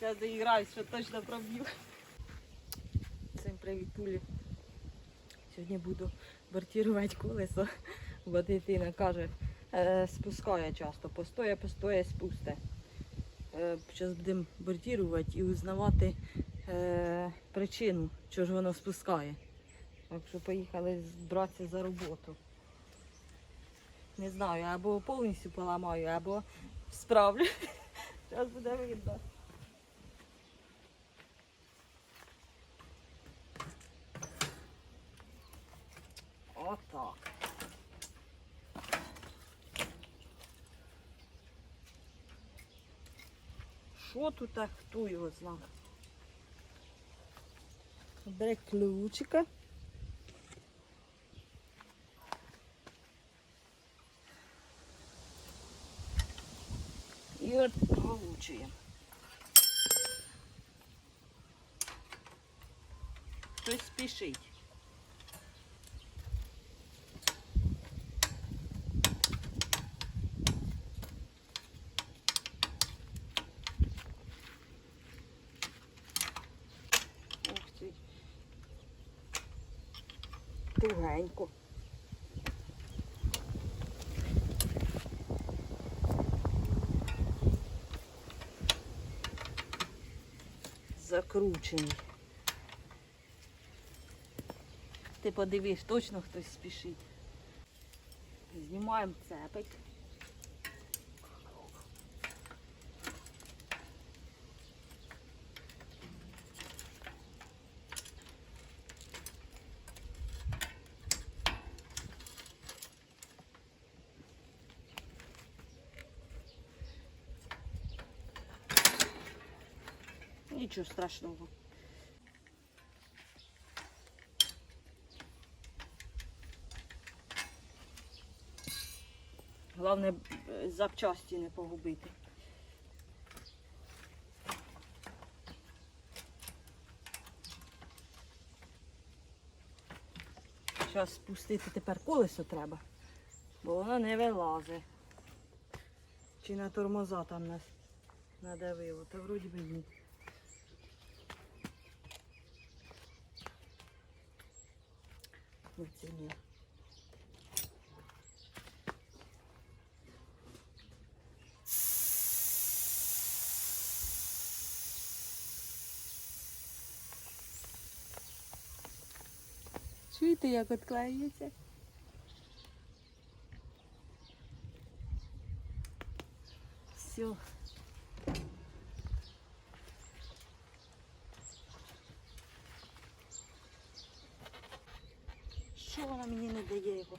Зараз доіграюсь, що точно проб'ю. Всім привіт, пулі. Сьогодні буду бортувати колесо, бо дитина каже, е, спускає часто, постоє, постоє, спусте. Зараз будемо бортувати і узнавати е, причину, чого ж воно спускає. Так що поїхали братися за роботу. Не знаю, або повністю поламаю, або справлю. Зараз буде видно. Отак. Що тут так, хто його знав? Бере ключика. Спішить. Тугенько. Закручений. Ти подивись, точно хтось спішить. Знімаємо цепик. Нічого страшного. Головне е, запчасті не погубити. Зараз спустити тепер колесо треба, бо воно не вилазить. Чи на тормоза там нас надавило, та вроді би ні. Оце ні. Чуєте, як відклеюється? Все. Що вона мені не дає його?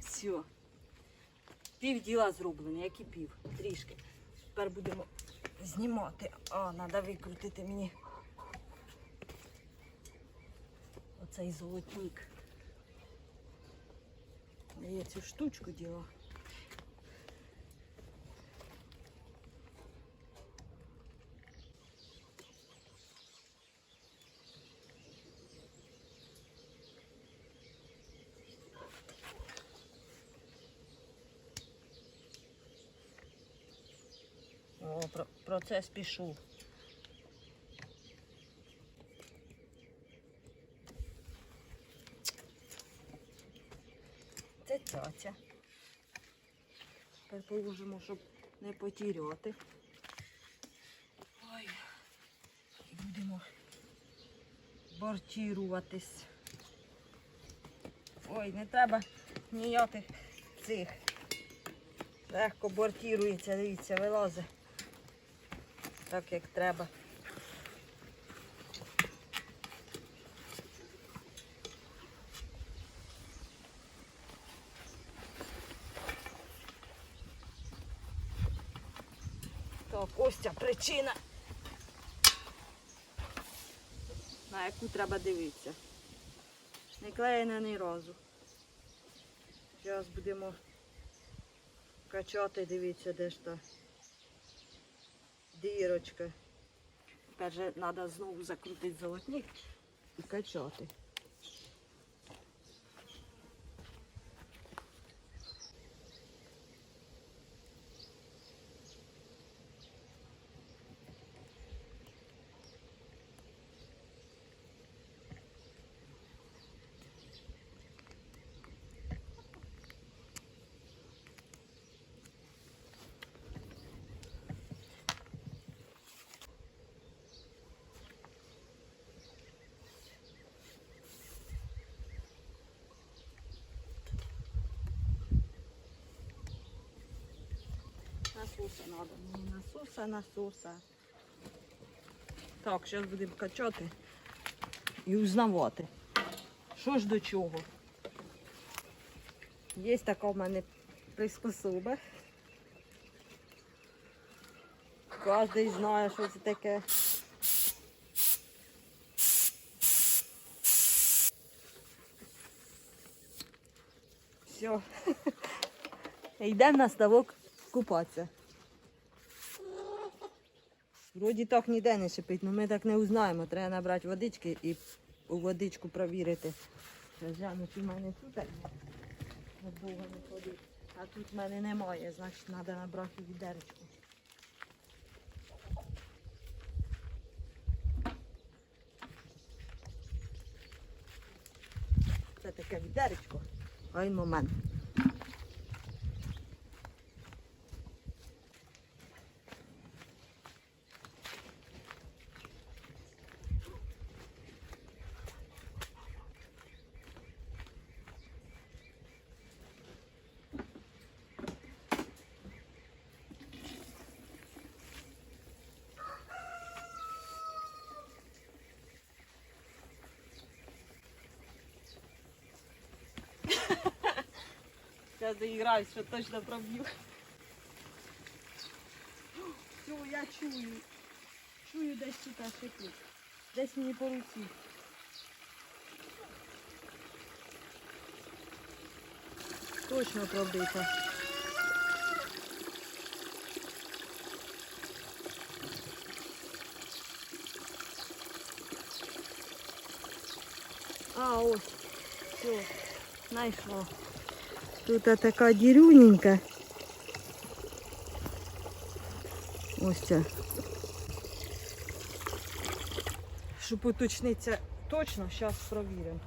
Все. Пів діла зроблено, як і пів. Трішки. Тепер будемо знімати. А, треба викрутити мені оцей золотник. Я цю штучку діла. О, про- процес пішов. Це цяця. Тепер положимо, щоб не потіряти. Ой. І будемо бортіруватись. Ой, не треба ніяких цих. Легко бортірується, дивіться, вилазить. Так як треба. Так, ось ця причина. На яку треба дивитися. Не клеєна ні разу. Зараз будемо качати, дивіться, де ж та дірочка. Тепер же треба знову закрутити золотник і качати. Насоса треба. Мені насоса, насоса. Так, зараз будемо качати і узнавати. Що ж до чого? Є така в мене приспособа. Кожен знає, що це таке. Все. Йдемо на ставок купатися. Вроді так ніде не шипить, але ми так не узнаємо. Треба набрати водички і у водичку провірити. Зараз гляну, чи в мене тут. Довго не ходити. А тут в мене немає, значить треба набрати відеречку. Це таке відеречко. Ой, момент. Сейчас доиграюсь, что точно пробью. Все, я чую. Чую десь тут шипить. Десь мені по руці. Точно пробита. А, ось. Все, знайшло. Тут така дірюненька. Ось ця. Щоб уточнитися точно, зараз провіримо.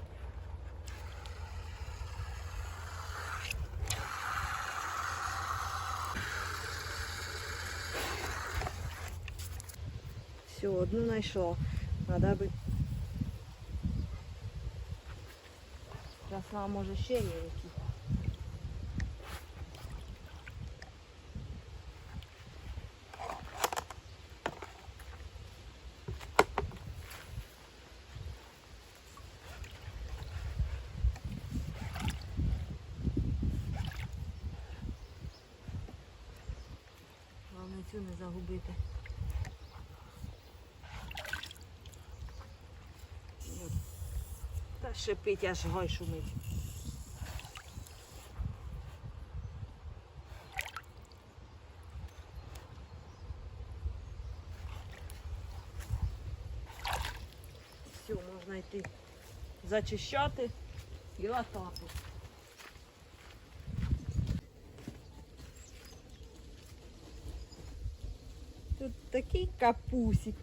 Все, одну знайшла. Надо би. Зараз нам може ще є які. Цю не загубити. Та шипить, аж гай шумить. Все, можна йти зачищати і латати. Тут такий капусик.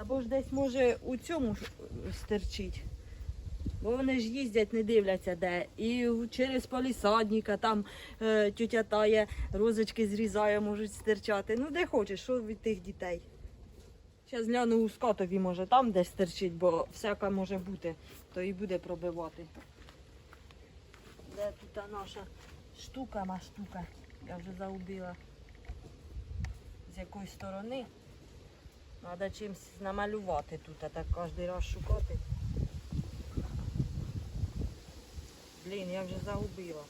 Або ж десь може у цьому е, стерчить. Бо вони ж їздять, не дивляться де. І через полісадника там е, тютя тає, розочки зрізає, можуть стирчати. Ну де хочеш, що від тих дітей. Зараз гляну у скотові, може там десь стерчить, бо всяка може бути, то і буде пробивати. Де тут наша штука, ма штука. Я вже загубила. З якої сторони. Треба чимось намалювати тут, а так кожен раз шукати. Блін, я вже загубила.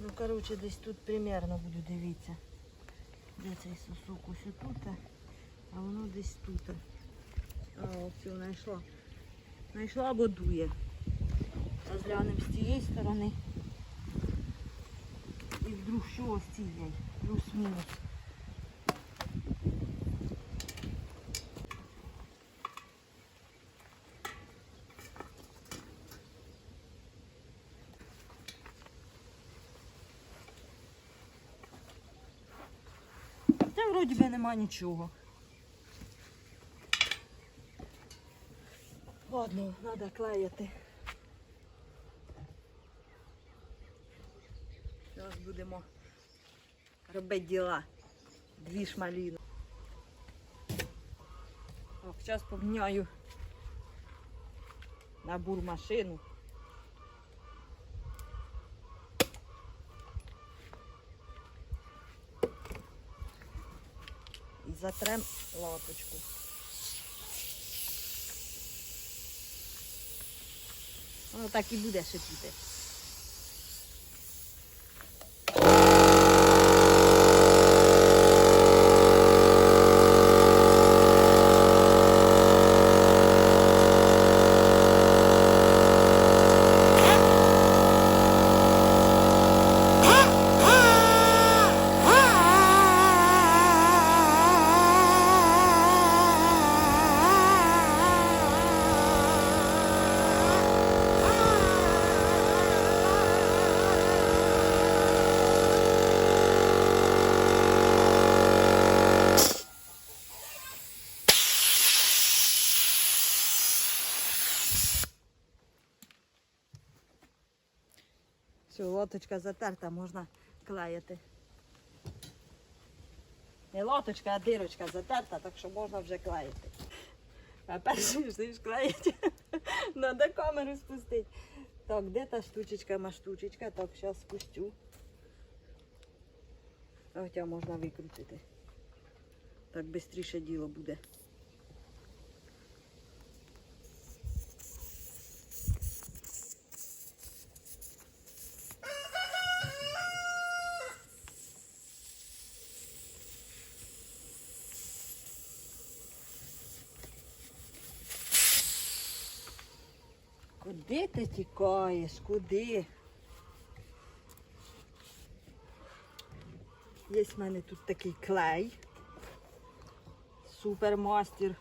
Ну, коротше, десь тут примерно буду дивитися. Де цей сосок ось тут, а воно десь тут. А, ось знайшла. Знайшла або дує. Розглянемо з цієї сторони. Вдруг що з цієї? Плюс-мінус. Та вроді би нема нічого. Ладно, треба клеїти. будемо робити діла. Дві шмаліни. Ох, зараз поміняю на бурмашину. І затрем лапочку. Воно так і буде шипіти. Все, лоточка затерта, можна клеїти. Не лоточка, а дирочка затерта, так що можна вже клеїти. А перший ж ж клеїть. Надо камеру спустити. Так, де та штучечка, маштучечка? Так, зараз спущу. Хоча можна викрутити. Так швидше діло буде. Куди ти тікаєш? Куди? Є в мене тут такий клей. Супермастер.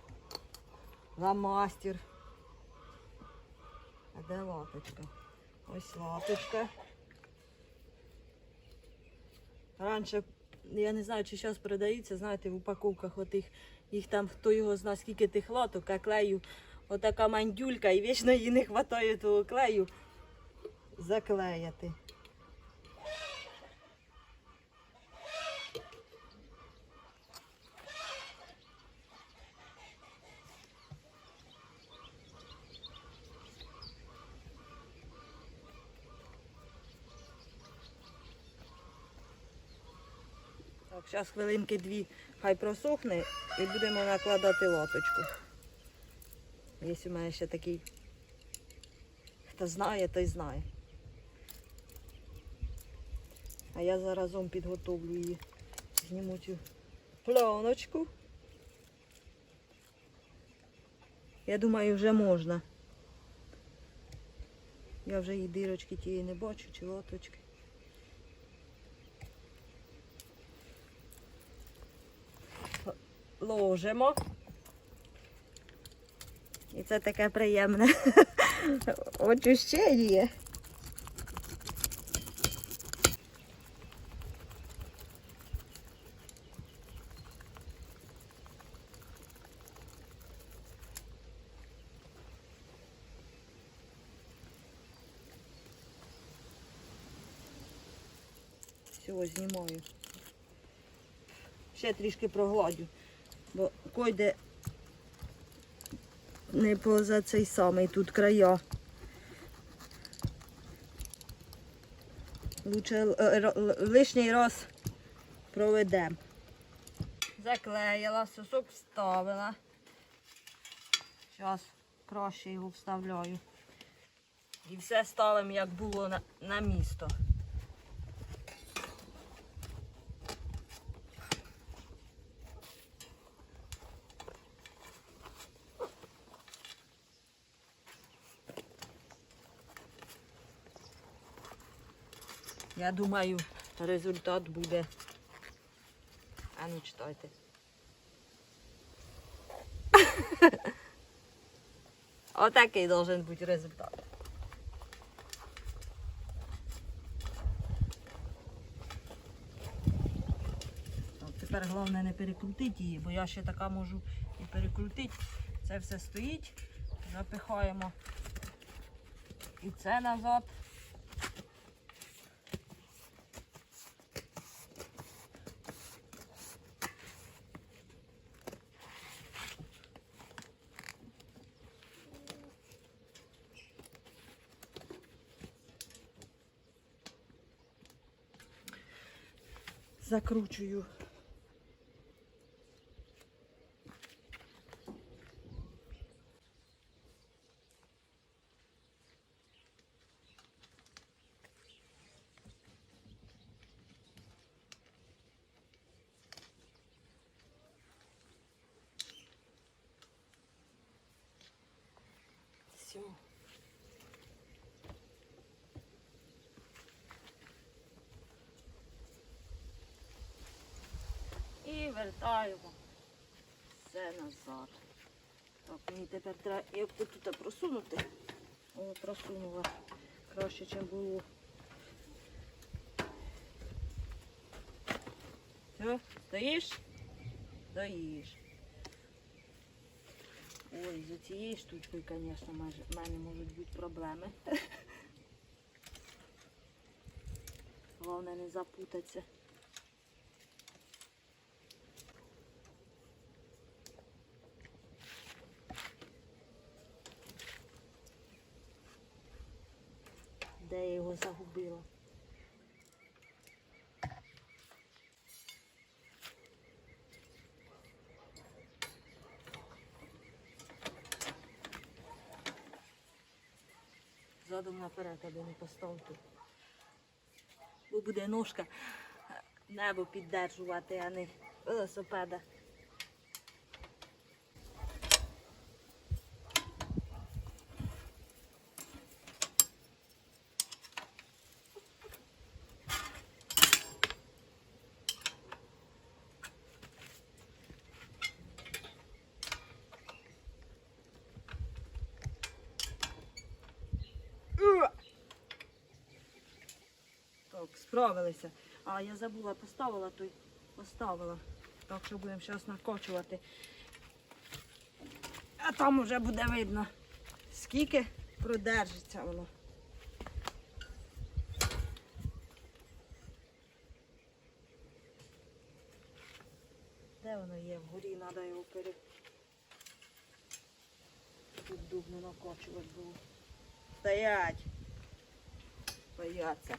Ламастер. А де лапочка? Ось лапочка. Раніше, я не знаю, чи зараз продаються, знаєте, в упаковках отих, їх там хто його знає, скільки тих латок, а клею отака мандюлька і вічно їй не вистачає того клею заклеяти. Зараз хвилинки дві хай просохне і будемо накладати лоточку. Є у мене ще такий, хто знає, той знає. А я заразом підготовлю її. Зніму цю пленочку. Я думаю, вже можна. Я вже і дирочки тієї не бачу, чи лоточки. Ложимо. І це таке приємне очищення. Всього знімаю. Ще трішки прогладю, бо койде не поза цей самий тут края. Лучше л- лишній раз проведемо. Заклеїла, сосок вставила. Зараз краще його вставляю. І все ставимо, як було на, на місто. Я думаю, результат буде. А ну читайте. Отакий должен бути результат. Тепер головне не перекрутити її, бо я ще така можу і перекрутити. Це все стоїть. Запихаємо і це назад. Закручую І вертаємо все назад. Так, мені тепер треба як тут просунути. О, просунула краще, ніж було. Все, стоїш? Стоїш. Ой, за цією штучкою, звісно, в мене можуть бути проблеми. Головне не запутатися. Де я його загубила? Задом наперед, аби не поставити. Бо буде ножка небо піддержувати, а не велосипеда. Уа! Так, справилися. А я забула, поставила той, поставила. Так що будемо зараз накочувати. А там вже буде видно, скільки продержиться воно. Де воно є? Вгорі треба його пере. Тут дубно накочувати було. Стоять! Бояться.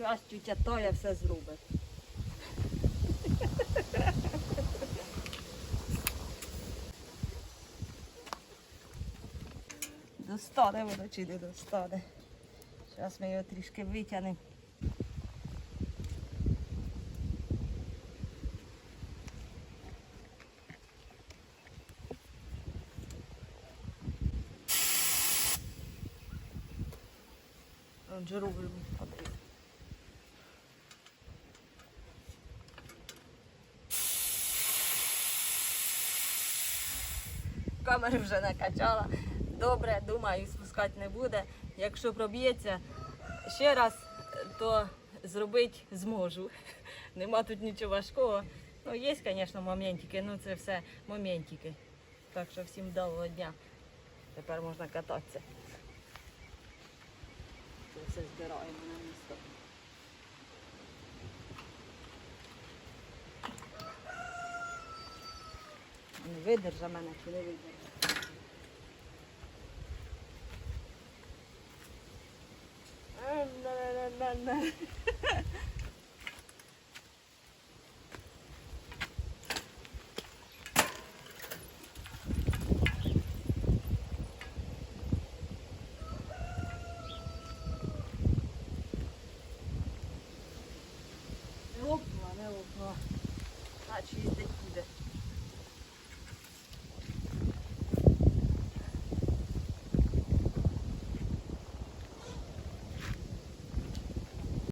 Щас тютя Тоя все зробить. Достане воно чи не достане. Зараз ми його трішки витягнемо. Камери вже накачала. Добре, думаю, спускати не буде. Якщо проб'ється ще раз, то зробити зможу. Нема тут нічого важкого. Ну, є, звісно, моментики, ну це все моментики. Так що всім вдалого дня. Тепер можна кататися. Це все збираємо на місто. Не видержа мене чи не видержа. А, на-на-на-на-на. Не лопнула,